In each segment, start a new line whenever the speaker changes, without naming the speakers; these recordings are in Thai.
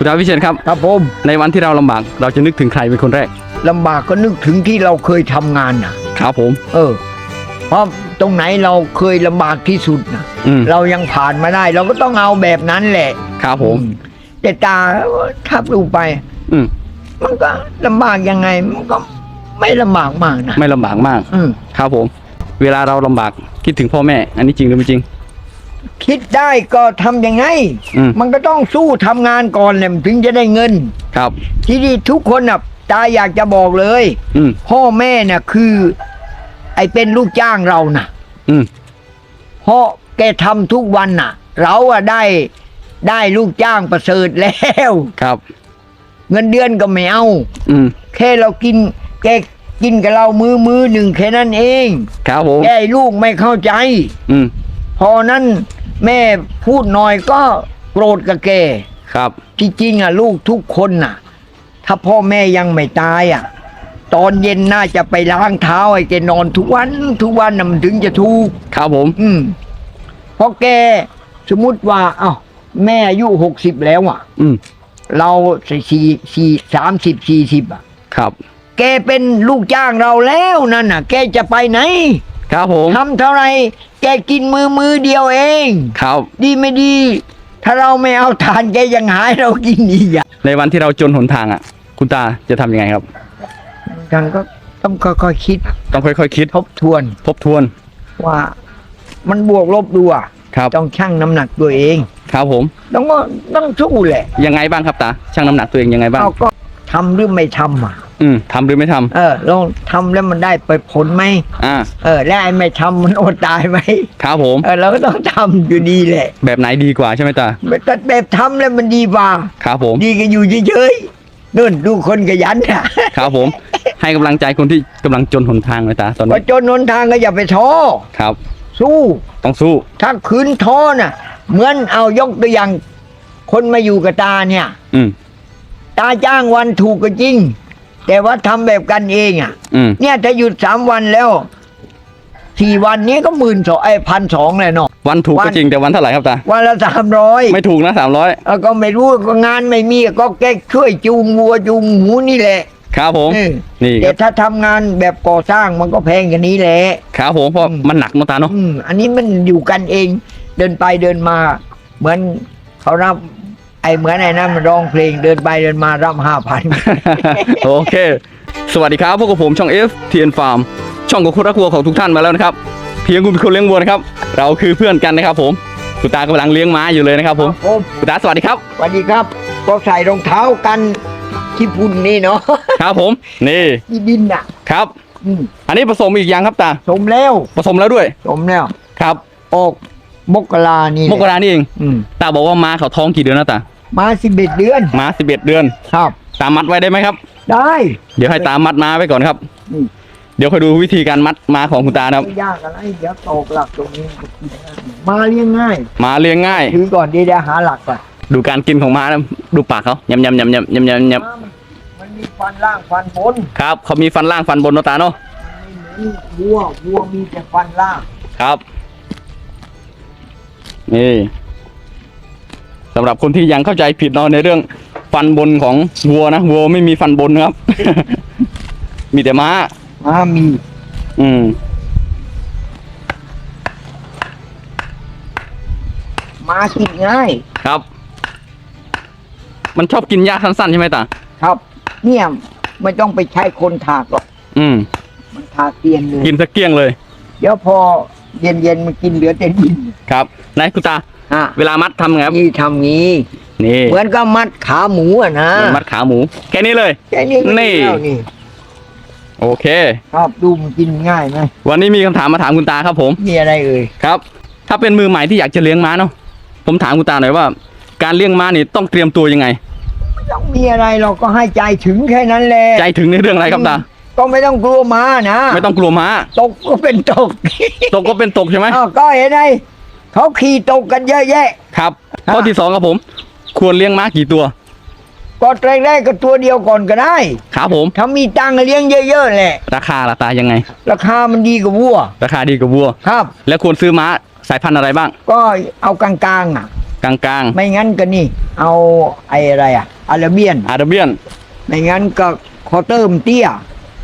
คุณตาวิเชียนครับ
ครับผม
ในวันที่เราลำบากเราจะนึกถึงใครเป็นคนแรก
ลำบากก็นึกถึงที่เราเคยทำงานนะครับ
ผม
เออ เพราะตรงไหนเราเคยลำบากที่สุดนะ
อืม
เรายังผ่านมาได้ เราก็ต้องเอาแบบนั้นแหละ
ครับผม
อืแต่ตาถ้าดูไป
อืม
มันก็ลำบากยังไง มันก็ไม่ลำบากมากนะ
ไม่ลำบากมาก
อืม
ครับผม เวลาเราลำบากคิดถึงพ่อแม่ อันนี้จริงหรือไม่จริง
คิดได้ก็ทำยังไง
อืม
มันก็ต้องสู้ทำงานก่อนเลยถึงจะได้เงิน
ครับ
ที่นี่ทุกคนน่ะตาอยากจะบอกเลย
อืม
พ่อแม่น่ะคือ ไอเป็นลูกจ้างเราน่ะ
อืม
เพราะแกทำทุกวันน่ะ เราอะได้ได้ลูกจ้างประเสริฐแล้ว
ครับ
เงินเดือนก็ไม่เอา
อืม
แค่เรากิน แกกินกับเรามือมือหนึ่งแค่นั้นเอง
ครับผม
แกลูกไม่เข้าใจ
อืม
พอนั้น แม่พูดหน่อยก็โกรธกับแก
ครับ
ที่จริงอะลูกทุกคนน่ะ ถ้าพ่อแม่ยังไม่ตายอะ ตอนเย็นน่าจะไปล้างเท้าให้แกนอนทุกวันทุกวันน่ะมันถึงจะถูก
ครับผม
อืมเพราะแกสมมุติว่าเอ้าแม่อายุหกสิบแล้วอะ
อืม
เราสี่สี่สี่สามสิบสี่สิบอะ
ครับ
แกเป็นลูกจ้างเราแล้วนั่นน่ะ แกจะไปไหน
ครับผม
ทำเท่าไหรแกกินมือมือเดียวเอง
ครับ
ดีไม่ดี ถ้าเราไม่เอาทานแกยังหายเรากินอีกอะ
ในวันที่เราจนหนทางอะ คุณตาจะทำยังไงครับ
ท่านก็ต้องค่อยๆคิด
ต้องค่อย ๆ คิด
ทบทวน
ทบทวน
ว่ามันบวกลบดูอะ
ครับ
ต้องชั่งน้ำหนักตัวเอง
ครับผม
ต้องก็ต้องสู้แหละ
ยังไงบ้างครับตาชั่งน้ำหนักตัวเองยังไงบ้าง
เราก็ทำหรือไม่ทำอะ
อืมทำหรือไม่ทำ
เออลองทำแล้วมันได้ไปผลไหม
อ่า
เออแล้วไอ้ไม่ทำมันอดตายไหม
ครับผม
เออเราก็ต้องทำอยู่ดีแหละ
แบบไหนดีกว่าใช่ไหมตา
แต่แบบทำแล้วมันดีกว่า
ครับผม
ดีก็อยู่เฉยๆนู่นดูคนขยันอะ
ครับผม ให้กำลังใจคนที่กำลังจนหนทางเลยตาตอน
พ
นี้
อจนหนทางก็อย่าไปท้อ
ครับ
สู้
ต้องสู้
ถ้าคืนท้อน่ะ เหมือนเอายกตัวอย่าง คนมาอยู่กับตาเนี่ย
อืม
ตาจ้างวันถูกก็จริง แต่ว่าทำแบบกันเองอะ
อืม
เนี่ยถ้าหยุดสามวันแล้วสี่วันนี้ก็หมื่นสองไอ้พันสองเลยเนาะ
วันถูก
วั
ก็
น
จริงแต่วันเท่าไหร่ครับตา
วันละสามร้อย
ไม่ถูกนะสามร้อย
ก็ไม่รู้ก็งานไม่มีก็แกช่วยจูงวัวจูงหมูนี่แหละ
ครับผม
เออ
นี่ค
แต่
รับ
ถ้าทำงานแบบก่อสร้างมันก็แพงกันนี้แหละ
ครับผมเพราะ
อืม
มันหนักเนอะตาเนาะ
อืมอันนี้มันอยู่กันเองเดินไปเดินมา เหมือนเขารับ ไอ้เหมือนไอ้นั่นมันร้องเพลงเดินไปเดินมารับห้าพัน
โอเค สวัสดีครับ พวกบผมช่อง F TN Farm ช่องของคุณรักวัวของทุกท่านมาแล้วนะครับ เพียงคุณเป็นคนเลี้ยงวัวนะครับ เราคือเพื่อนกันนะครับผมคุณตากำลังเลี้ยงม้าอยู่เลยนะครับผม
ผม
คุณตาสวัสดีครับ
สวัสดีครับก็ใส่รองเท้ากันที่พุ่นนี่เนาะ
ครับผม นี่
ที่ดินอะ
ครับ
อืม
อันนี้ผสมอีกอย่างครับตา
สมแล้ว
ผสมแล้วด้วย
สมแล้ว
ครับ
ออกมกรานี่แหละ
มกรานี่เอง
อืม
ตาบอกว่าม้าเขาท้องกี่เดือนนะตา
มาสิบเอ็ดเดือน
ม้าสิบเอ็ดเดือน
ครับ
ตามัดไว้ได้ไหมครับ
ได้
เดี๋ยวให้ตามัดม้าไว้ก่อนครับ
อืม
เดี๋ยวค่อยดูวิธีการมัดม้าของคุณตานะครับ
ไม่ยากอะไรเดี๋ยวตอกหลักตรงนี้ มาเลี้ยงง่าย
ม้าเลี้ยงง่าย
ถือก่อนดีเดี๋ยวหาหลักก่อน
ดูการกินของม้านะดูปากเขายำยำยำยำยำยำย
มันมีฟันล่างฟันบนำ
ครับเขามีฟันล่างฟันบนเนอะตาเนาะ
มันไม่เหมือนวัววัวมีแต่ฟันล่าง
ครับนี่ สำหรับคนที่ยังเข้าใจผิดเนาะในเรื่องฟันบนของวัวนะวัวไม่มีฟันบนนะครับ มีแต่ม้า
มามี
อืม
มากินง่าย
ครับ มันชอบกินหญ้าสั้นๆใช่ไหมตา
ครับ เนี่ยไม่ต้องไปใช้คนถากหรอก
อืม
มันถากเตียนเลย
กินสักเกลี้ยงเลย
เดี๋ยวพอเย็นเย็นๆมันกินเหลือแต่ดิน
ครับไหนคุณตา
อะ
เวลามัดทำไงครับ
นี่ทำงี้
นี่
เหมือนกับมัดขาหมูอะนะ
เหมือนมัดขาหมู แค่นี้เลย
แค่นี้ก็
นี่
ได้แล้วนี่
โอเค
ครับดูมันกินง่ายไหม
วันนี้มีคำถามมาถามคุณตาครับผม
มีอะไรเอ่ย
ครับ ถ้าเป็นมือใหม่ที่อยากจะเลี้ยงม้าเนาะผมถามคุณตาหน่อยว่า การเลี้ยงม้านี่ต้องเตรียมตัวยังไง
ไม่ต้องมีอะไรเราก็ให้ใจถึงแค่นั้นแหละ
ใจถึงในเรื่องอะไรครับตา
ก็ไม่ต้องกลัวม้านะ
ไม่ต้องกลัวม้า
ตกก็เป็นตก
ตกก็เป็นตกใช่ไหม
อ้าวก็เห็นไง เขาขี่ตกกันเยอะแยะ
ครับ
ครับ
ข้อที่สองครับผม ควรเลี้ยงม้ากี่ตัว
ก็แรกๆก็ตัวเดียวก่อนก็ได้
ครับผม
ถ้ามีตังค์เลี้ยงเยอะๆแหละ
ราคาละตายังไง
ราคามันดีกว่าวัว
ราคาดีกว่าวัว
ครับ
แล้วควรซื้อม้าสายพันธุ์อะไรบ้าง
ก็เอากลางๆอะ
กลางกลาง
ไม่งั้นก็นี่ เอาไอ้อะไรอะอาราเบียน
อาราเบียน
ไม่งั้นก็คอเตอร์มนเตี้ย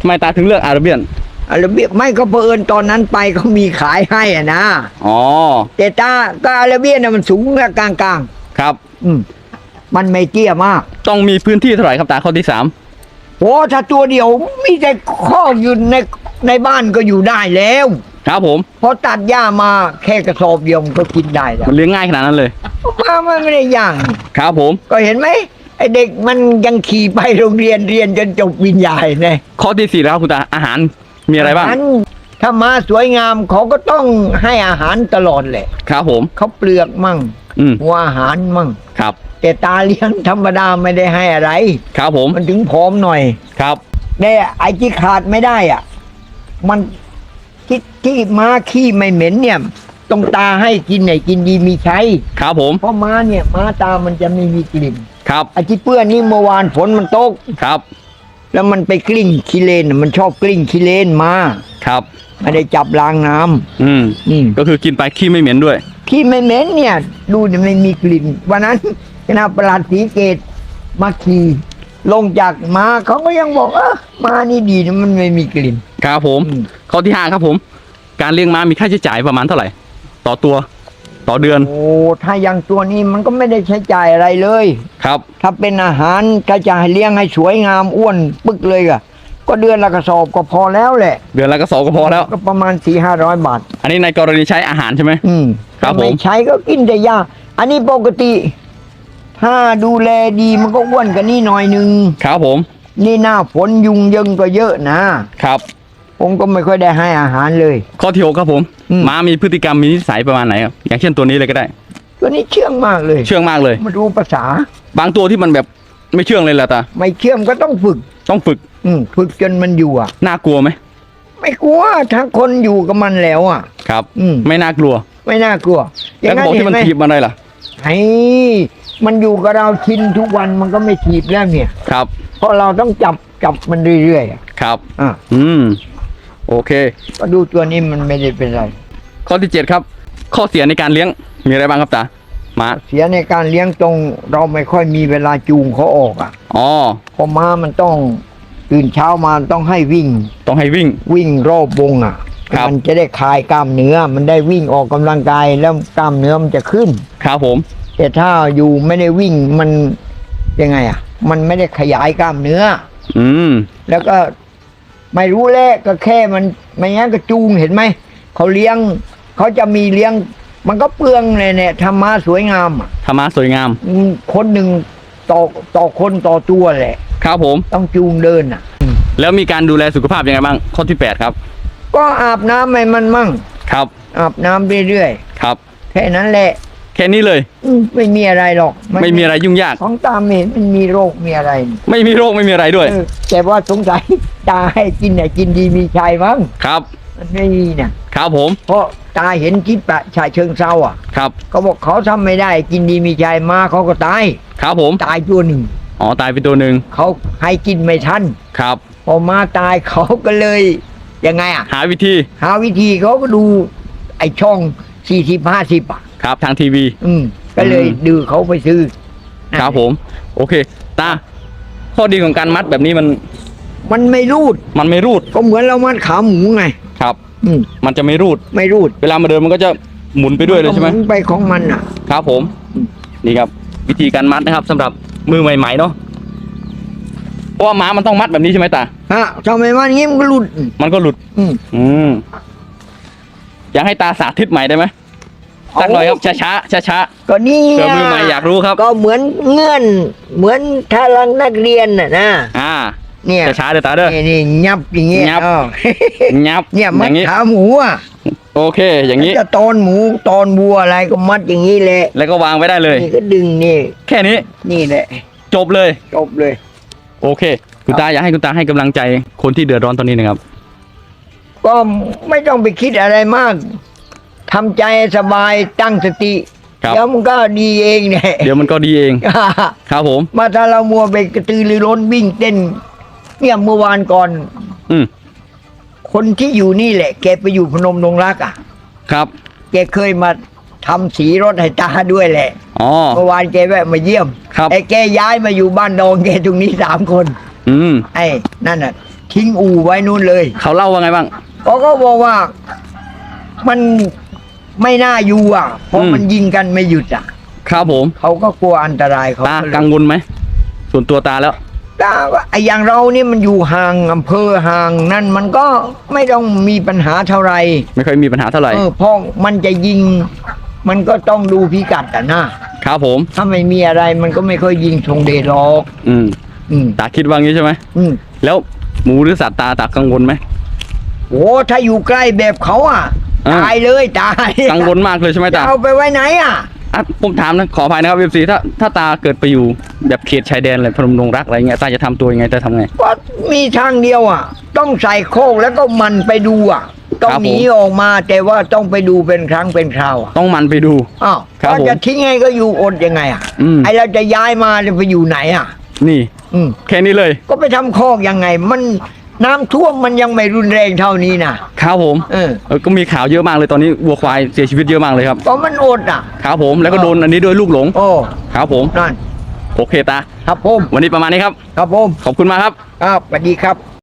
ทำไมตาถึงเลือกอาราเบียน
อา ราเบียนไม่ก็เผอิญตอนนั้นไปเขามีขายให้อะนะ
อ๋อ
แต่ตาก็อาราเบียนน่ะมันสูงกลางกลาง
ครับ
ๆอืมมันไม่เตี้ยมาก
ต้องมีพื้นที่เท่าไหร่ครับตาข้อที่สาม
โอ้ถ้าตัวเดียวมีแต่ข้อกอยู่ในในบ้านก็อยู่ได้แล้ว
ครับผม
พอตัดหญ้ามาแค่กระสอบเดียวมันก็กินได้แล้ว
มันเลี้ยงง่ายขนาดนั้นเลย
มามันไม่ได้ย่าง
ครับผม
ก็เห็นไหมไอเด็กมันยังขี่ไปโรงเรียนเรียนจนจบวิญญาณเนี่ย
ข้อที่สี่แล้วครับคุณตาอาหาร มีอะไรบ้าง
นั้นถ้ามาสวยงามเขาก็ต้องให้อาหารตลอดแหละ
ครับผม
เขาเปลือกมั่ง
อืม
หัวอาหารมั่ง
ครับ
แต่ตาเลี้ยงธรรมดาไม่ได้ให้อะไร
ครับผม
มันถึงผอมหน่อย
ครับ
แต่ไอ้ที่ขาดไม่ได้อะ มันที่ที่ม้าขี้ไม่เหม็นเนี่ยตรงตาให้กินไหนกินดีมีใช้
ครับผม
เพราะม้าเนี่ยม้าตามันจะไม่มีกลิ่น
ครับ
ไอ้ที่เปื้อนนี่เมื่อวานฝนมันตก
ครับ
แล้วมันไปกลิ้งขี้เลนน่ะมันชอบกลิ้งขี้เลนมา
ครับ
ไม่ได้จับล้างน้ำ
อืม
อืม
ก็คือกินไปขี้ไม่เหม็นด้วย
ขี้ไม่เหม็นเนี่ย ดูเนี่ยไม่มีกลิ่น วันนั้นคณะประหลัดศรีเกตมาขี่ลงจากม้าเขาก็ยังบอกเออม้านี่ดีนะมันไม่มีกลิ่น
ครับผม
อืม
ข้อที่ห้าครับผม การเลี้ยงม้ามีค่าใช้จ่ายประมาณเท่าไหร่ ต่อตัว ต่อเดือน
โอ้ถ้าอย่างตัวนี้มันก็ไม่ได้ใช้จ่ายอะไรเลย
ครับ
ถ้าเป็นอาหารถ้าจะให้เลี้ยงให้สวยงามอ้วนปึกเลยก็ก็เดือนละกระสอบก็พอแล้วแหละ
เดือนละก็สองก็พอแล้ว
ก็ประมาณสี่ห้าร้อยบาท
อันนี้ในกรณีใช้อาหารใช่ไหม
อืม
ครับ
ถ้าไม่
ผม
ใช้ก็กินแต่ยาอันนี้ปกติ ถ้าดูแลดีมันก็อ้วนกันนี่หน่อยหนึง
ครับผม
นี่หน้าฝนยุงยิงก็เยอะนะ
ครับ
ผมก็ไม่ค่อยได้ให้อาหารเลย
ข้อที่หกครับผม
อืม
ม้ามีพฤติกรรมมีนิสัยประมาณไหนครับอย่างเช่นตัวนี้เลยก็ได้
ตัวนี้เชื่องมากเลย
เชื่องมากเลย
มาดูภาษา
บางตัวที่มันแบบไม่เชื่องเลยแหละตา
ไม่เชื่องก็ต้องฝึก
ต้องฝึก
อืมฝึกจนมันอยู่อะ
น่ากลัวไหม
ไม่กลัวถ้าคนอยู่กับมันแล้วอะ
ครับ
อืม
ไม่น่ากลัว
ไม่น่ากลัว
แล้วก็บอกที่มัน
เห็ไห
ถีบมันอะไรล่ะ
ไอ้มันอยู่กับเราชินทุกวันมันก็ไม่ถีบแล้วเนี่ย
ครับ
เพราะเราต้องจับจับมันเรื่อยๆอะ
ครับ
อะ
อืม โอเค
ก็ดูตัวนี้มันไม่ได้เป็นไร
ข้อที่เจ็ดครับ ข้อเสียในการเลี้ยงมีอะไรบ้างครับตาม้า
เสียในการเลี้ยงตรงเราไม่ค่อยมีเวลาจูงเขาออกอะ
อ๋อ
เพราะม้ามันต้องตื่นเช้ามาต้องให้วิ่ง
ต้องให้วิ่ง
วิ่งรอบวงอะ
ครับ
มันจะได้คลายกล้ามเนื้อ มันได้วิ่งออกกำลังกายแล้วกล้ามเนื้อมันจะขึ้น
ครับผม
แต่ถ้าอยู่ไม่ได้วิ่งมันยังไงอะ มันไม่ได้ขยายกล้ามเนื้อ
อืม
แล้วก็ ไม่รู้แหละก็แค่มันไม่งั้นก็จูงเห็นไหมเขาเลี้ยงเขาจะมีเลี้ยง มันก็เปลืองเลยเนี่ยทำมาสวยงามอะ
ธรรมะสวยงาม
อืมคนหนึ่งต่อต่อคนต่อตัวแหละ
ครับผม
ต้องจูงเดินอะ
แล้วมีการดูแลสุขภาพยังไงบ้างข้อที่แปดครับ
ก็อาบน้ำให้มันมั่ง
ครับ
อาบน้ำเรื่อย
ครับ
ๆแค่นั้นแหละ
แค่นี้เลย
อืมไม่มีอะไรหรอกน
ไม่มีอะไรยุ่งยาก
ของตาไม่เห็นมันมีโรคมีอะไร
ไม่มีโรคไม่มีอะไรด้วย
เออแต่ว่าสงสัย ตาให้กินไหนกินดีมีชัยมั้ง
ครับ
มันไม่มีเนี่ย
ครับผม
เพราะตาเห็นคลิปอะชายเชิงเซาอะ
ครับ
เขาบอกเขาทำไม่ได้กินดีมีชัยมาเขาก็ตาย
ครับผม
ตายตัวหนึ่ง
อ๋อ ตายไปตัวหนึ่ง
เขาให้กินไม่ทัน
ครับ
พอมาตายเขาก็เลยยังไงอะ
หาวิธี
หาวิธีเขาก็ดูไอช่อง สี่สิบห้าสิบอะ
ครับทางทีวี
อืม ก็เลย
อืม
ดื้อเขาไปซื้อ
ครับผม โอเค ตา ข้อดีของการมัดแบบนี้มัน
มันไม่รูด
มันไม่รูด
ก็เหมือนเรามัดขาหมูไง
ครับ
อืม
มันจะไม่รูด
ไม่รูด
เวลามาเดินมันก็จะหมุนไปด้วยเลยใช่ไหม
นก็นไปของมันอะ
ครับผม นี่ครับ วิธีการมัดนะครับสำหรับมือใหม่ๆเนาะเพราะว่าม้ามันต้องมัดแบบนี้ใช่ไหมตา
ฮะทำไมมันงี้มันก็หลุด
มันก็หลุด
อืม
อืม อยากให้ตาสาธิตใหม่ได้ไหมสักหน่อยครับช้าๆช้า
ก็นี่
ๆเผื่อมือใหม่อยากรู้ครับ
ก็เหมือนเงื่อน เหมือนทารังนักเรียนน่ะนะ
อ่า
เนี่ย
ช้าๆเดี๋ยวตาเด้อ
นี่นี่ยับอย่างเงี้ย
ยับ
อ้าว
งับ
เนี่ย
อ
มัด
ย่างนี้
ขาหมูอะ
โอเค อย่างนี้
จะตอนหมูตอนวัวอะไรก็มัดอย่างนี้แหละ
แล้วก็วางไว้ได้เลย
นี่ก็ดึงนี่
แค่นี้
นี่แหละ
จบเลย
จบเลย
โอเค คุณตาอยากให้คุณตาให้กำลังใจคนที่เดือดร้อนตอนนี้นะครับ
ก็ไม่ต้องไปคิดอะไรมากทำใจสบายตั้งสติ
ครับ
เดี๋ยวมันก็ดีเองเนี่ย
เดี๋ยวมันก็ดีเอง ครับผม
มาถ้าเรามัวไปกระตือรือร้นวิ่งเต้น เนี่ยเมื่อวานก่อน
อืม
คนที่อยู่นี่แหละ แกไปอยู่พนมดงรักอะ
ครับ
แกเคยมาทำสีรถให้ตาด้วยแหละ
อ๋อ
เมื่อวานแกแวะมาเยี่ยม
ครับ
ไอ้แกย้ายมาอยู่บ้านดองแกตรงนี้สามคน
อืม
ไอ้นั่นน่ะ ทิ้งอู่ไว้นู่นเลย
เขาเล่าว่าไงบ้าง
เขาก็บอกว่ามันไม่น่าอยู่อะ เพราะ
อืม
มันยิงกันไม่หยุดอะ
ครับผม
เขาก็กลัวอันตรายเขา
ตา
ก็เลย
กังวลไหม ส่วนตัวตาแล้ว
ตาว่าไอ้อย่างเรานี่มันอยู่ห่างอำเภอห่างนั่นมันก็ไม่ต้องมีปัญหาเท่าไหร่
ไม่ค่อยมีปัญหาเท่าไหร่
เออเพราะมันจะยิง มันก็ต้องดูพิกัดอะนะครับ
ผม
ถ้าไม่มีอะไรมันก็ไม่ค่อยยิงทงเดชหรอก
อืม
อืม
ตาคิดว่างี้ใช่ไหม
อืม
แล้วหมูหรือสัตว์ตาตากังวลไหม
โอ้ถ้าอยู่ใกล้แบบเขาอะ
อ่า
ตายเลยตาย
กังวลมากเลยใช่ไหม
จะ
ตา
เอาไปไว้ไหนอะ
อะผมถามนะขออภัยนะครับเอฟซีถ้าถ้าตาเกิดไปอยู่แบบเขตชายแดนอะไรพนมดงรักอะไรเงี้ยตาจะทำตัวยังไงตาทำไง
ก็มีทางเดียวอะ ต้องใส่โคกแล้วก็มันไปดูอะ ต้อง
ครับผม
หนีออกมาแต่ว่าต้องไปดูเป็นครั้งเป็นคราวอะ
ต้องมันไปดู
อ้าว
ครับ
ก็
ผม
จะทิ้งไงก็อยู่อดยังไงอะ
อืม
ไอเราจะย้ายมาจะไปอยู่ไหนอะ
นี่
อืม
แค่นี้เลย
ก็ไปทำโคกยังไง มัน น้ำท่วมมันยังไม่รุนแรงเท่านี้นะ ครับ
ผม
เออ
เออก็มีข่าวเยอะมากเลยตอนนี้วัวควายเสียชีวิตเยอะมากเลยครับ
ก็มันอดอะ
ครับผมแล้วก็โดนอันนี้ด้วยลูกหลง
โอ้
ครับผม
นั่น
โอเคตา
ครับผม
วันนี้ประมาณนี้ครับ
ครับผม
ขอบคุณมากครับ
ครับสวัสดีครับ